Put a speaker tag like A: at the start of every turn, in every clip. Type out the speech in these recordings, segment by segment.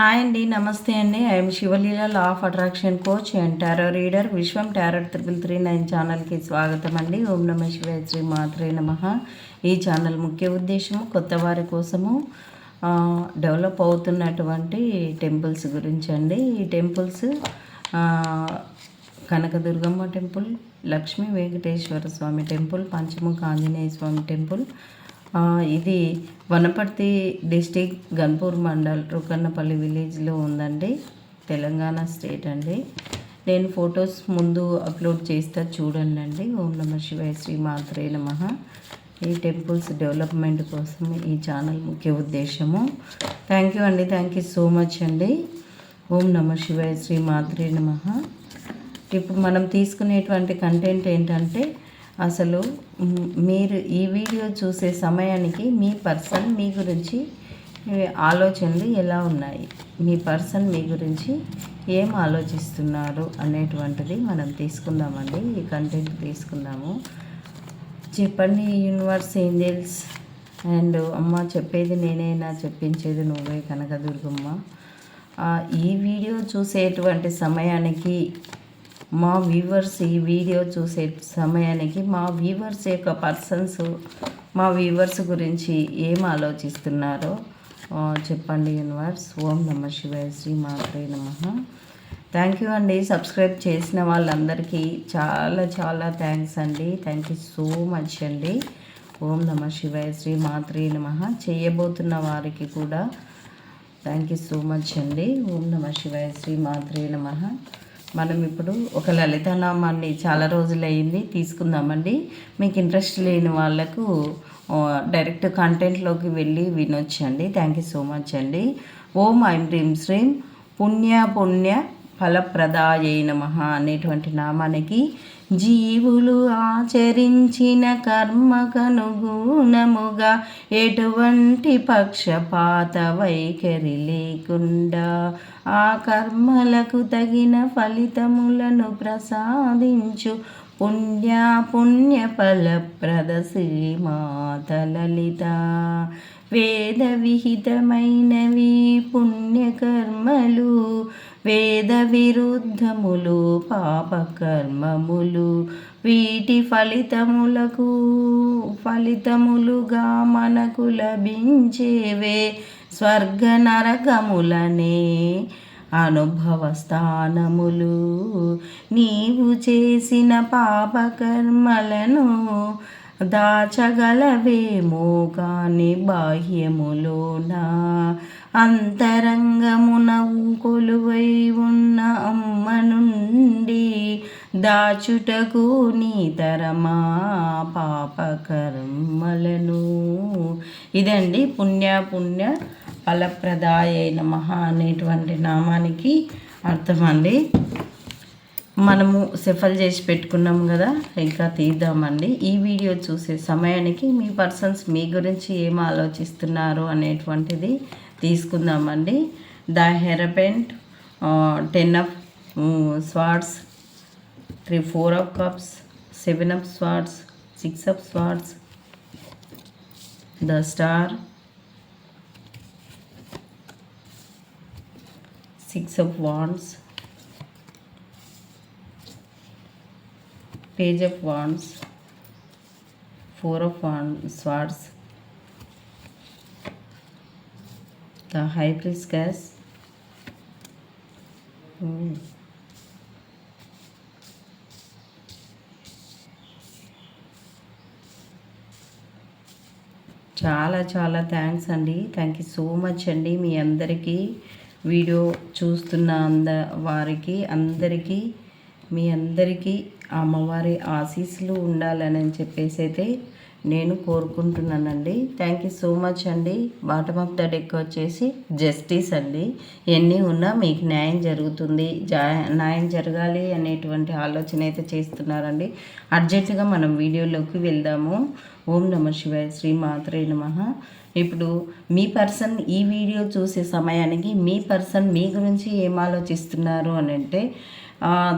A: Hi అండి నమస్తే అండి. I'm Sivaleela law of attraction coach and tarot reader. Vishwam tarot triple three nine ఛానల్కి స్వాగతం అండి. ఓం నమ శివాయ శ్రీ మాత్రే నమ. ఈ ఛానల్ ముఖ్య ఉద్దేశము కొత్త వారి కోసము డెవలప్ అవుతున్నటువంటి టెంపుల్స్ గురించి అండి. ఈ temples Kanakadurgamma temple Lakshmi Venkateswara Swamy temple Panchamukha Anjaneya Swamy temple ఇది వనపర్తి డిస్టిక్ గన్పూర్ మండల్ రుకన్నపల్లి విలేజ్లో ఉందండి. తెలంగాణ స్టేట్ అండి. నేను ఫొటోస్ ముందు అప్లోడ్ చేస్తా చూడండి అండి ఓం నమ శివాయ శ్రీ మాత్రే నమ. ఈ టెంపుల్స్ డెవలప్మెంట్ కోసం ఈ ఛానల్ ముఖ్య ఉద్దేశము. థ్యాంక్ యూ అండి. థ్యాంక్ యూ సో మచ్ అండి. ఓం నమ శివాయ శ్రీ మాత్రే నమ. ఇప్పుడు మనం తీసుకునేటువంటి కంటెంట్ ఏంటంటే అసలు మీరు ఈ వీడియో చూసే సమయానికి మీ పర్సన్ మీ గురించి ఆలోచనలు ఎలా ఉన్నాయి? మీ పర్సన్ మీ గురించి ఏం ఆలోచిస్తున్నారు అనేటువంటిది మనం తీసుకుందామండి. ఈ కంటెంట్ తీసుకుందాము. చెప్పండి యూనివర్స్ ఏంజల్స్. అండ్ అమ్మ చెప్పేది నేనేనా? చెప్పించేది నువ్వే కనకదుర్గమ్మ. ఈ వీడియో చూసేటువంటి సమయానికి మా వ్యూవర్స్ ఈ వీడియో చూసే సమయానికి మా వ్యూవర్స్ యొక్క పర్సన్స్ మా వ్యూవర్స్ గురించి ఏం ఆలోచిస్తున్నారో చెప్పండి యూనివర్స్ ఓం నమ శివాయ శ్రీ మాత్రే నమ. థ్యాంక్ యూ అండి. సబ్స్క్రైబ్ చేసిన వాళ్ళందరికీ చాలా చాలా థ్యాంక్స్ అండి. థ్యాంక్ యూ సో మచ్ అండి. ఓం నమ శివాయ శ్రీ మాత్రే నమ. చేయబోతున్న వారికి కూడా థ్యాంక్ యూ సో మచ్ అండి. ఓం నమ శివాయ శ్రీ మాత్రే నమ. మనం ఇప్పుడు ఒక లలితనామాన్ని చాలా రోజులయ్యింది తీసుకుందామండి. మీకు ఇంట్రెస్ట్ లేని వాళ్ళకు డైరెక్ట్ కంటెంట్లోకి వెళ్ళి వినొచ్చండి. థ్యాంక్ యూ సో మచ్ అండి. ఓం ఐం హ్రీం శ్రీం పుణ్య పుణ్య ఫలప్రదాయైన నమ అనేటువంటి నామానికి జీవులు ఆచరించిన కర్మకనుగుణముగా ఎటువంటి పక్షపాత వైఖరి లేకుండా ఆ కర్మలకు తగిన ఫలితములను ప్రసాదించు పుణ్య పుణ్య ఫలప్రద శ్రీమాత లలిత వేద విహితమైనవి పుణ్యకర్మలు వేద విరుద్ధములు పాపకర్మములు వీటి ఫలితములకు ఫలితములుగా మనకు లభించేవే స్వర్గ నరకములనే అనుభవ స్థానములు. నీవు చేసిన పాపకర్మలను దాచగలవేమోగాని బాహ్యములోన. అంతరంగమున కొలువై ఉన్న అమ్మ నుండి దాచుటకు నీ తరమా పాపకర్మలను ఇదండి పుణ్య పుణ్య ఫలప్రదాయ నమ అనేటువంటి నామానికి అర్థమండి. మనము సెఫల్ చేసి పెట్టుకున్నాం కదా ఇంకా తీద్దామండి. ఈ వీడియో చూసే సమయానికి మీ పర్సన్స్ మీ గురించి ఏం ఆలోచిస్తున్నారు అనేటువంటిది తీసుకుందామండి. The hierophant ten of swords three four of cups seven of swords six of swords the star six of wands page of wands four of wands the the high గ్యాస్ చాలా చాలా థ్యాంక్స్ అండి. Thank you so much అండి. మీ అందరికీ video చూస్తున్న అంద వారికి అందరికీ మీ అందరికీ అమ్మవారి ఆశీస్సులు ఉండాలని చెప్పేసి అయితే నేను కోరుకుంటున్నానండి. థ్యాంక్ యూ సో మచ్ అండి. బాటమ్ ఆఫ్ ద డెక్ వచ్చేసి జస్టిస్ అండి. ఎన్ని ఉన్నా మీకు న్యాయం జరుగుతుంది. జా న్యాయం జరగాలి అనేటువంటి ఆలోచన అయితే చేస్తున్నారండి. అర్జెంటుగా మనం వీడియోలోకి వెళ్దాము. ఓం నమ శివాయ శ్రీ మాత్రే నమ. ఇప్పుడు మీ పర్సన్ ఈ వీడియో చూసే సమయానికి మీ పర్సన్ మీ గురించి ఏం ఆలోచిస్తున్నారు అని అంటే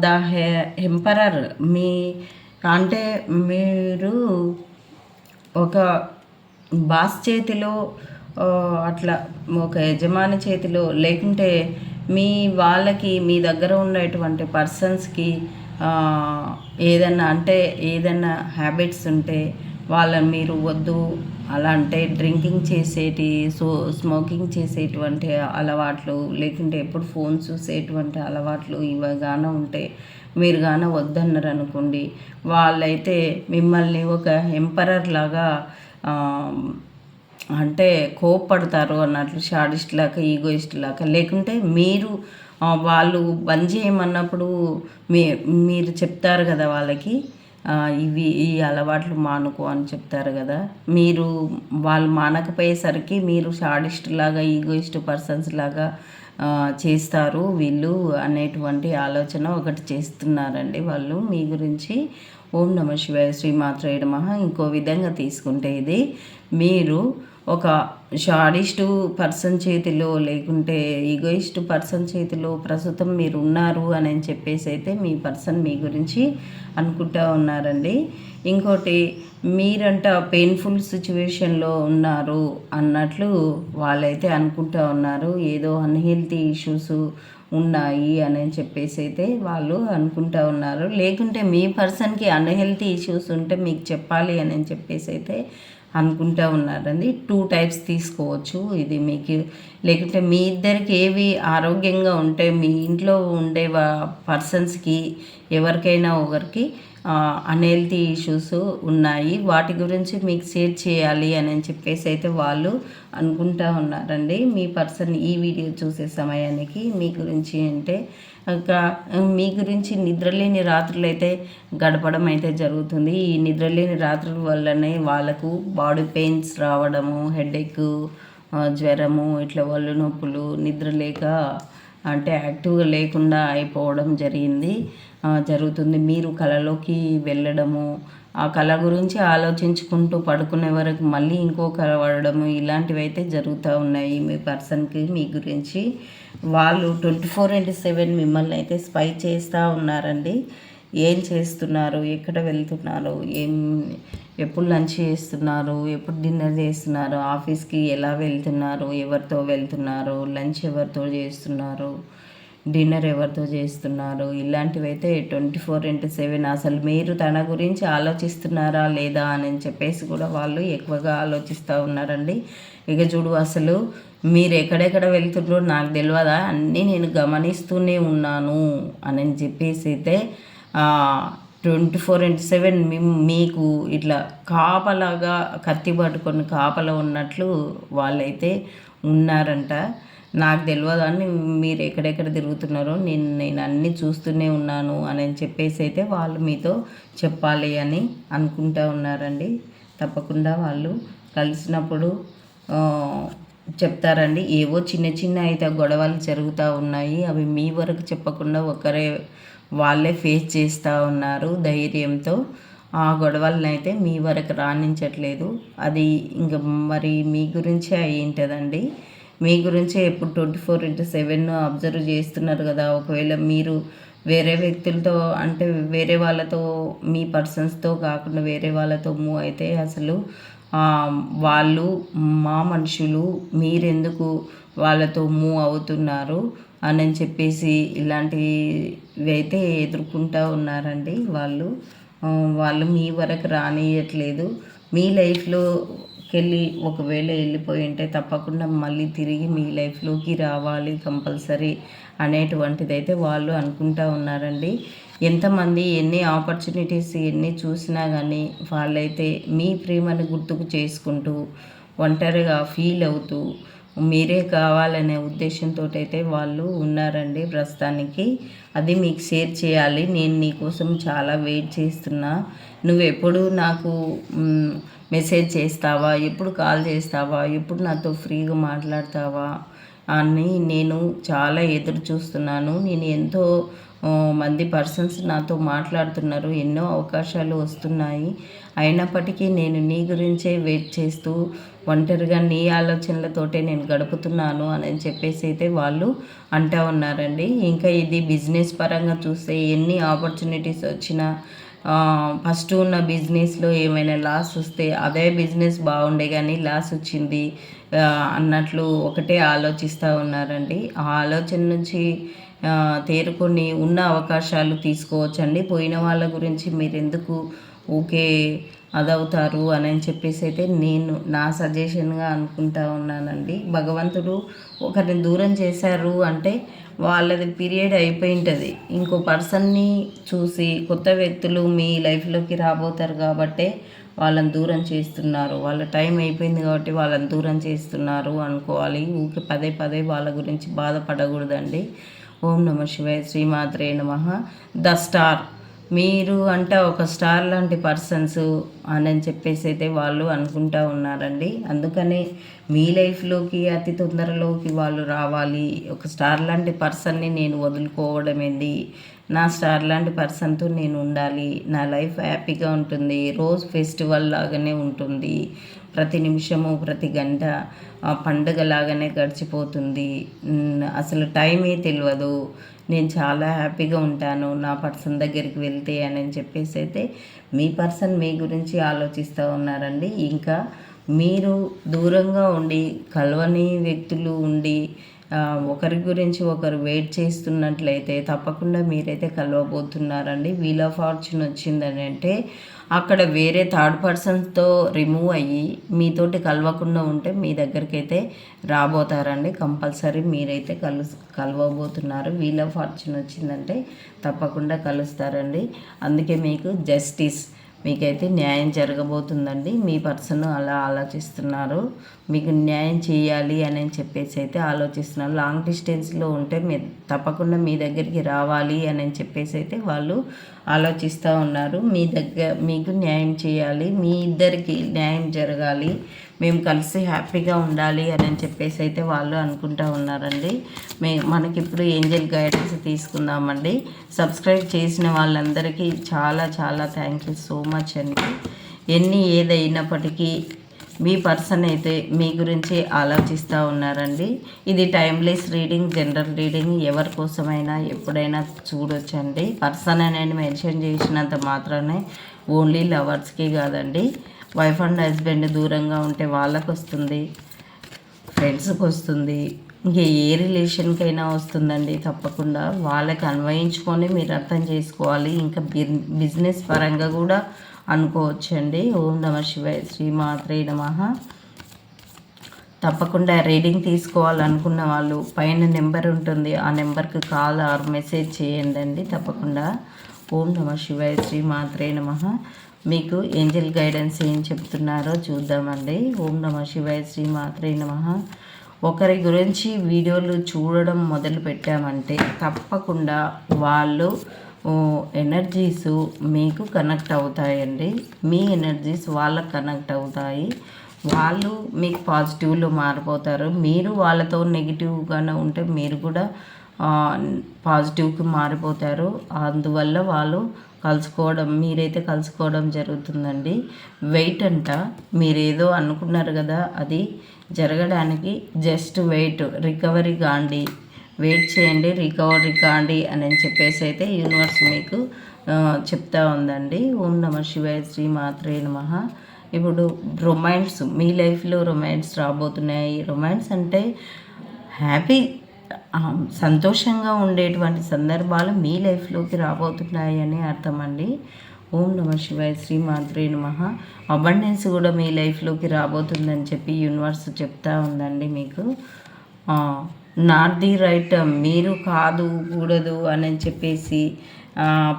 A: ద హె ఎంపరర్ మీ అంటే మీరు ఒక బాస్ చేతిలో అట్లా ఒక యజమాని చేతిలో లేకుంటే మీ వాళ్ళకి మీ దగ్గర ఉన్నటువంటి పర్సన్స్కి ఏదన్నా అంటే ఏదన్నా హ్యాబిట్స్ ఉంటే వాళ్ళని మీరు వద్దు అలా అంటే డ్రింకింగ్ చేసేటి సో స్మోకింగ్ చేసేటువంటి అలవాట్లు లేకుంటే ఎప్పుడు ఫోన్ చూసేటువంటి అలవాట్లు ఇవగాన ఉంటే మీరు గాన వద్దన్నారు అనుకోండి వాళ్ళైతే మిమ్మల్ని ఒక ఎంపరర్ లాగా అంటే కోప్పడతారు అన్నట్లు షాడిస్ట్ లాగా ఈగోయిస్ట్ లాగా. లేకుంటే మీరు వాళ్ళు బంద్ చేయమన్నప్పుడు మీ మీరు చెప్తారు కదా వాళ్ళకి ఇవి ఈ అలవాట్లు మానుకో అని చెప్తారు కదా. మీరు వాళ్ళు మానకపోయేసరికి మీరు షాడిస్ట్ లాగా ఈగోయిస్ట్ పర్సన్స్ లాగా చేస్తారు వీళ్ళు అనేటువంటి ఆలోచన ఒకటి చేస్తున్నారండి వాళ్ళు. మీ గురించి ఓం నమ శివాయ శ్రీమాత్రే నమః. ఇంకో విధంగా తీసుకుంటే ఇది మీరు ఒక షాడిస్ట్ పర్సన్ చేతిలో లేకుంటే ఈగోయిస్ట్ పర్సన్ చేతిలో ప్రస్తుతం మీరు ఉన్నారు అని చెప్పేసి అయితే మీ పర్సన్ మీ గురించి అనుకుంటా ఉన్నారండి. ఇంకోటి మీరంట పెయిన్ఫుల్ సిచ్యువేషన్లో ఉన్నారు అన్నట్లు వాళ్ళైతే అనుకుంటా ఉన్నారు. ఏదో అన్హెల్తీ ఇష్యూస్ ఉన్నాయి అని చెప్పేసి అయితే వాళ్ళు అనుకుంటా ఉన్నారు. లేకుంటే మీ పర్సన్కి అన్హెల్తీ ఇష్యూస్ ఉంటే మీకు చెప్పాలి అని చెప్పేసి అయితే అనుకుంటా ఉన్నారండి. టూ టైప్స్ తీసుకోవచ్చు. ఇది మీకు లేకుంటే మీ ఇద్దరికి ఏవి ఆరోగ్యంగా ఉంటే మీ ఇంట్లో ఉండే పర్సన్స్కి ఎవరికైనా ఒకరికి అన్హెల్తీ ఇష్యూస్ ఉన్నాయి. వాటి గురించి మీకు షేర్ చేయాలి అని చెప్పేసి అయితే వాళ్ళు అనుకుంటా ఉన్నారండి. మీ పర్సన్ ఈ వీడియో చూసే సమయానికి మీ గురించి అంటే మీ గురించి నిద్రలేని రాత్రులు అయితే గడపడం అయితే జరుగుతుంది. ఈ నిద్రలేని రాత్రుల వల్లనే వాళ్ళకు బాడీ పెయిన్స్ రావడము హెడేక్ జ్వరము ఇట్లా ఒళ్ళు నొప్పులు నిద్ర లేక అంటే యాక్టివ్గా లేకుండా అయిపోవడం జరిగింది. జరుగుతుంది. మీరు కళలోకి వెళ్ళడము ఆ కళ గురించి ఆలోచించుకుంటూ పడుకునే వరకు మళ్ళీ ఇంకో కళ పడడము ఇలాంటివి అయితే జరుగుతూ ఉన్నాయి మీ పర్సన్కి మీ గురించి. వాళ్ళు ట్వంటీ ఫోర్ ఇంటూ సెవెన్ మిమ్మల్ని అయితే స్పై చేస్తూ ఉన్నారండి. ఏం చేస్తున్నారు? ఎక్కడ వెళ్తున్నారు? ఏం ఎప్పుడు లంచ్ చేస్తున్నారు? ఎప్పుడు డిన్నర్ చేస్తున్నారు? ఆఫీస్కి ఎలా వెళ్తున్నారు? ఎవరితో వెళ్తున్నారు? లంచ్ ఎవరితో చేస్తున్నారు? డిన్నర్ ఎవరితో చేస్తున్నారు? ఇలాంటివి అయితే ట్వంటీ ఫోర్ ఇంటూ సెవెన్ అసలు మీరు తన గురించి ఆలోచిస్తున్నారా లేదా అని చెప్పేసి కూడా వాళ్ళు ఎక్కువగా ఆలోచిస్తూ ఉన్నారండి. ఇక చూడు అసలు మీరు ఎక్కడెక్కడ వెళ్తుండ్రో నాకు తెలియదా అన్నీ నేను గమనిస్తూనే ఉన్నాను అని చెప్పేసి అయితే ట్వంటీ ఫోర్ ఇంటూ సెవెన్ మీకు ఇట్లా కాపలాగా కత్తి పట్టుకొని కాపలా ఉన్నట్లు వాళ్ళైతే ఉన్నారంట. నాకు తెలియదు అని మీరు ఎక్కడెక్కడ తిరుగుతున్నారో నేను నేను అన్నీ చూస్తూనే ఉన్నాను అని చెప్పేసి అయితే వాళ్ళు మీతో చెప్పాలి అని అనుకుంటా ఉన్నారండి. తప్పకుండా వాళ్ళు కలిసినప్పుడు చెప్తారండి. ఏవో చిన్న చిన్న అయితే గొడవలు జరుగుతూ ఉన్నాయి. అవి మీ వరకు చెప్పకుండా ఒకరే వాళ్ళే ఫేస్ చేస్తూ ఉన్నారు ధైర్యంతో. ఆ గొడవలను అయితే మీ వరకు రాణించట్లేదు. అది ఇంక మరి మీ గురించే అయి ఉంటుందండి మీ గురించే ఎప్పుడు twenty four into seven observe చేస్తున్నారు కదా. ఒకవేళ మీరు వేరే వ్యక్తులతో అంటే వేరే వాళ్ళతో మీ పర్సన్స్తో కాకుండా వేరే వాళ్ళతో మూవ్ అయితే అసలు వాళ్ళు మా మనుషులు మీరెందుకు వాళ్ళతో మూవ్ అవుతున్నారు అని చెప్పేసి ఇలాంటివి అయితే ఎదుర్కొంటూ ఉన్నారండి వాళ్ళు. వాళ్ళు మీ వరకు రానియట్లేదు. మీ లైఫ్లోకి వెళ్ళి ఒకవేళ వెళ్ళిపోయి ఉంటే తప్పకుండా మళ్ళీ తిరిగి మీ లైఫ్లోకి రావాలి కంపల్సరీ అనేటువంటిది అయితే వాళ్ళు అనుకుంటూ ఉన్నారండి. ఎంతమంది ఎన్ని ఆపర్చునిటీస్ ఎన్ని చూసినా కానీ వాళ్ళైతే మీ ప్రేమను గుర్తుకు చేసుకుంటూ ఒంటరిగా ఫీల్ అవుతూ మీరే కావాలనే ఉద్దేశంతో అయితే వాళ్ళు ఉన్నారండి ప్రస్తుతానికి. అది మీకు షేర్ చేయాలి. నేను నీకోసం చాలా వెయిట్ చేస్తున్నా. నువ్వు ఎప్పుడు నాకు మెసేజ్ చేస్తావా? ఎప్పుడు కాల్ చేస్తావా? ఎప్పుడు నాతో ఫ్రీగా మాట్లాడతావా? అని నేను చాలా ఎదురు చూస్తున్నాను. నేను ఎంతో మంది పర్సన్స్ నాతో మాట్లాడుతున్నారు. ఎన్నో అవకాశాలు వస్తున్నాయి. అయినప్పటికీ నేను నీ గురించే వెయిట్ చేస్తూ ఒంటరిగా నీ ఆలోచనలతోటే నేను గడుపుతున్నాను అని చెప్పేసి అయితే వాళ్ళు అంటూ ఉన్నారండి. ఇంకా ఇది బిజినెస్ పరంగా చూస్తే ఎన్ని ఆపర్చునిటీస్ వచ్చినా ఫస్ట్ ఉన్న బిజినెస్లో ఏమైనా లాస్ వస్తే అదే బిజినెస్ బాగుండే కానీ లాస్ వచ్చింది అన్నట్లు ఒకటే ఆలోచిస్తూ ఉన్నారండి. ఆ ఆలోచన నుంచి తేరుకొని ఉన్న అవకాశాలు తీసుకోవచ్చండి. పోయిన వాళ్ళ గురించి మీరు ఎందుకు ఊకే అదవుతారు అని అని చెప్పేసి అయితే నేను నా సజెషన్గా అనుకుంటా ఉన్నానండి. భగవంతుడు ఒకరిని దూరం చేశారు అంటే వాళ్ళది పీరియడ్ అయిపోయి ఉంటుంది ఇంకో పర్సన్ని చూసి కొత్త వ్యక్తులు మీ లైఫ్లోకి రాబోతారు కాబట్టే వాళ్ళని దూరం చేస్తున్నారు. వాళ్ళ టైం అయిపోయింది కాబట్టి వాళ్ళని దూరం చేస్తున్నారు అనుకోవాలి. ఊకే పదే పదే వాళ్ళ గురించి బాధపడకూడదండి. ఓం నమ శివాయ శ్రీమాత్రే నమ. The star. మీరు అంటే ఒక స్టార్ లాంటి పర్సన్స్ అని చెప్పేసి అయితే వాళ్ళు అనుకుంటా ఉన్నారండి. అందుకనే మీ లైఫ్లోకి అతి తొందరలోకి వాళ్ళు రావాలి. ఒక స్టార్ లాంటి పర్సన్ని నేను వదులుకోవడం ఏంది? నా స్టార్ లాంటి పర్సన్తో నేను ఉండాలి. నా లైఫ్ హ్యాపీగా ఉంటుంది. రోజు ఫెస్టివల్ లాగానే ఉంటుంది. ప్రతి నిమిషము ప్రతి గంట ఆ పండుగ లాగానే గడిచిపోతుంది అసలు టైమే తెలియదు నేను చాలా హ్యాపీగా ఉంటాను. నా పర్సన్ దగ్గరికి వెళ్తే అని చెప్పేసి అయితే మీ పర్సన్ మీ గురించి ఆలోచిస్తూ ఉన్నారండి. ఇంకా మీరు దూరంగా ఉండి కలవని వ్యక్తులు ఉండి ఒకరి గురించి ఒకరు వెయిట్ చేస్తున్నట్లయితే తప్పకుండా మీరైతే కలవబోతున్నారండి. వీల్ ఆఫ్ ఫార్చ్యూన్ వచ్చిందని అంటే అక్కడ వేరే థర్డ్ పర్సన్స్తో రిమూవ్ అయ్యి మీతోటి కలవకుండా ఉంటే మీ దగ్గరికి అయితే రాబోతారండి. కంపల్సరీ మీరైతే కలు కలవబోతున్నారు. వీల్ ఆఫ్ ఫార్చ్యూన్ వచ్చిందంటే తప్పకుండా కలుస్తారండి. అందుకే మీకు జస్టిస్ మీకైతే న్యాయం జరగబోతుందండి. మీ పర్సన్ అలా ఆలోచిస్తున్నారు. మీకు న్యాయం చేయాలి అని చెప్పేసి అయితే ఆలోచిస్తున్నారు. లాంగ్ డిస్టెన్స్లో ఉంటే మీ తప్పకుండా మీ దగ్గరికి రావాలి అని చెప్పేసి అయితే వాళ్ళు ఆలోచిస్తూ ఉన్నారు. మీ దగ్గర మీకు న్యాయం చేయాలి. మీ ఇద్దరికి న్యాయం జరగాలి. మేము కలిసి హ్యాపీగా ఉండాలి అని చెప్పేసి అయితే వాళ్ళు అనుకుంటా ఉన్నారండి. మే మనకిప్పుడు ఏంజల్ గైడెన్స్ తీసుకుందామండి. సబ్స్క్రైబ్ చేసిన వాళ్ళందరికీ చాలా చాలా థ్యాంక్ యూ సో మచ్ అండి. ఎన్ని ఏదైనప్పటికీ మీ పర్సన్ అయితే మీ గురించి ఆలోచిస్తూ ఉన్నారండి. ఇది టైమ్లెస్ రీడింగ్ జనరల్ రీడింగ్ ఎవరి కోసమైనా ఎప్పుడైనా చూడొచ్చండి. పర్సన్ అనేది మెన్షన్ చేసినంత మాత్రమే ఓన్లీ లవర్స్కి కాదండి. వైఫ్ అండ్ హస్బెండ్ దూరంగా ఉంటే వాళ్ళకు వస్తుంది ఫ్రెండ్స్కి వస్తుంది ఇంక ఏ రిలేషన్కైనా వస్తుందండి తప్పకుండా. వాళ్ళకి అన్వయించుకొని మీరు అర్థం చేసుకోవాలి. ఇంకా బిజినెస్ పరంగా కూడా అనుకోవచ్చండి. ఓం నమ శివాయ శ్రీమాత్రే నమః. తప్పకుండా రీడింగ్ తీసుకోవాలనుకున్న వాళ్ళు పైన నెంబర్ ఉంటుంది. ఆ నెంబర్కి కాల్ ఆర్ మెసేజ్ చేయండి అండి తప్పకుండా. ఓం నమ శివాయ శ్రీ మాత్రే నమ. మీకు ఏంజల్ గైడెన్స్ ఏం చెప్తున్నారో చూద్దామండి. ఓం నమ శివాయ శ్రీ మాత్రే నమ. ఒకరి గురించి వీడియోలు చూడడం మొదలు పెట్టామంటే తప్పకుండా వాళ్ళు ఎనర్జీస్ మీకు కనెక్ట్ అవుతాయండి. మీ ఎనర్జీస్ వాళ్ళకి కనెక్ట్ అవుతాయి. వాళ్ళు మీకు పాజిటివ్లో మారిపోతారు. మీరు వాళ్ళతో నెగిటివ్గానే ఉంటే మీరు కూడా పాజిటివ్కి మారిపోతారు. అందువల్ల వాళ్ళు కలుసుకోవడం మీరైతే కలుసుకోవడం జరుగుతుందండి. వెయిట్ అంట మీరు ఏదో అనుకున్నారు కదా అది జరగడానికి జస్ట్ వెయిట్ రికవరీ కాండి వెయిట్ చేయండి రికవరీ కాండి అని చెప్పేసి అయితే యూనివర్స్ మీకు చెప్తా ఉందండి. ఓం నమ శివాయ శ్రీ మాత్రే నమ. ఇప్పుడు రొమాన్స్ మీ లైఫ్లో రొమాన్స్ రాబోతున్నాయి. రొమాన్స్ అంటే హ్యాపీ సంతోషంగా ఉండేటువంటి సందర్భాలు మీ లైఫ్లోకి రాబోతున్నాయి అని అర్థం అండి ఓం నమ శివాయ శ్రీ మాత్రే నమ. అబండెన్స్ కూడా మీ లైఫ్లోకి రాబోతుందని చెప్పి యూనివర్స్ చెప్తా ఉందండి మీకు. నాట్ ది రైట్ మీరు కాదు కూడదు అని చెప్పేసి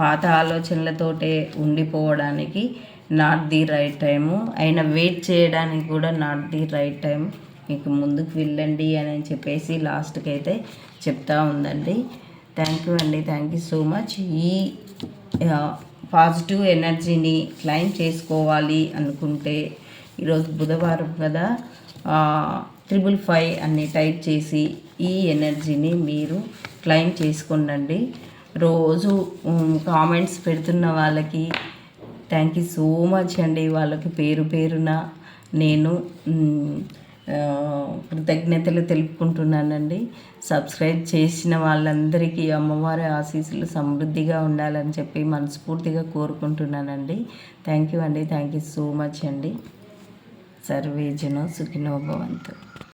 A: పాత ఆలోచనలతోటే ఉండిపోవడానికి నాట్ ది రైట్ టైము. అయినా వెయిట్ చేయడానికి కూడా నాట్ ది రైట్ టైం మీకు ముందుకు వెళ్ళండి అని చెప్పేసి లాస్ట్కి అయితే చెప్తా ఉందండి. థ్యాంక్ యూ అండి. Thank you so much. ఈ పాజిటివ్ ఎనర్జీని క్లైమ్ చేసుకోవాలి అనుకుంటే ఈరోజు బుధవారం కదా త్రిబుల్ ఫైవ్ అన్ని టైప్ చేసి ఈ ఎనర్జీని మీరు క్లైమ్ చేసుకోండి రోజు కామెంట్స్ పెడుతున్న వాళ్ళకి థ్యాంక్ యూ సో మచ్ అండి. వాళ్ళకి పేరు పేరున నేను కృతజ్ఞతలు తెలుపుకుంటున్నానండి. సబ్స్క్రైబ్ చేసిన వాళ్ళందరికీ అమ్మవారి ఆశీస్సులు సమృద్ధిగా ఉండాలని చెప్పి మనస్ఫూర్తిగా కోరుకుంటున్నానండి. థ్యాంక్ యూ అండి. థ్యాంక్ యూ సో మచ్ అండి. సర్వేజనో సుఖినో భవంతు.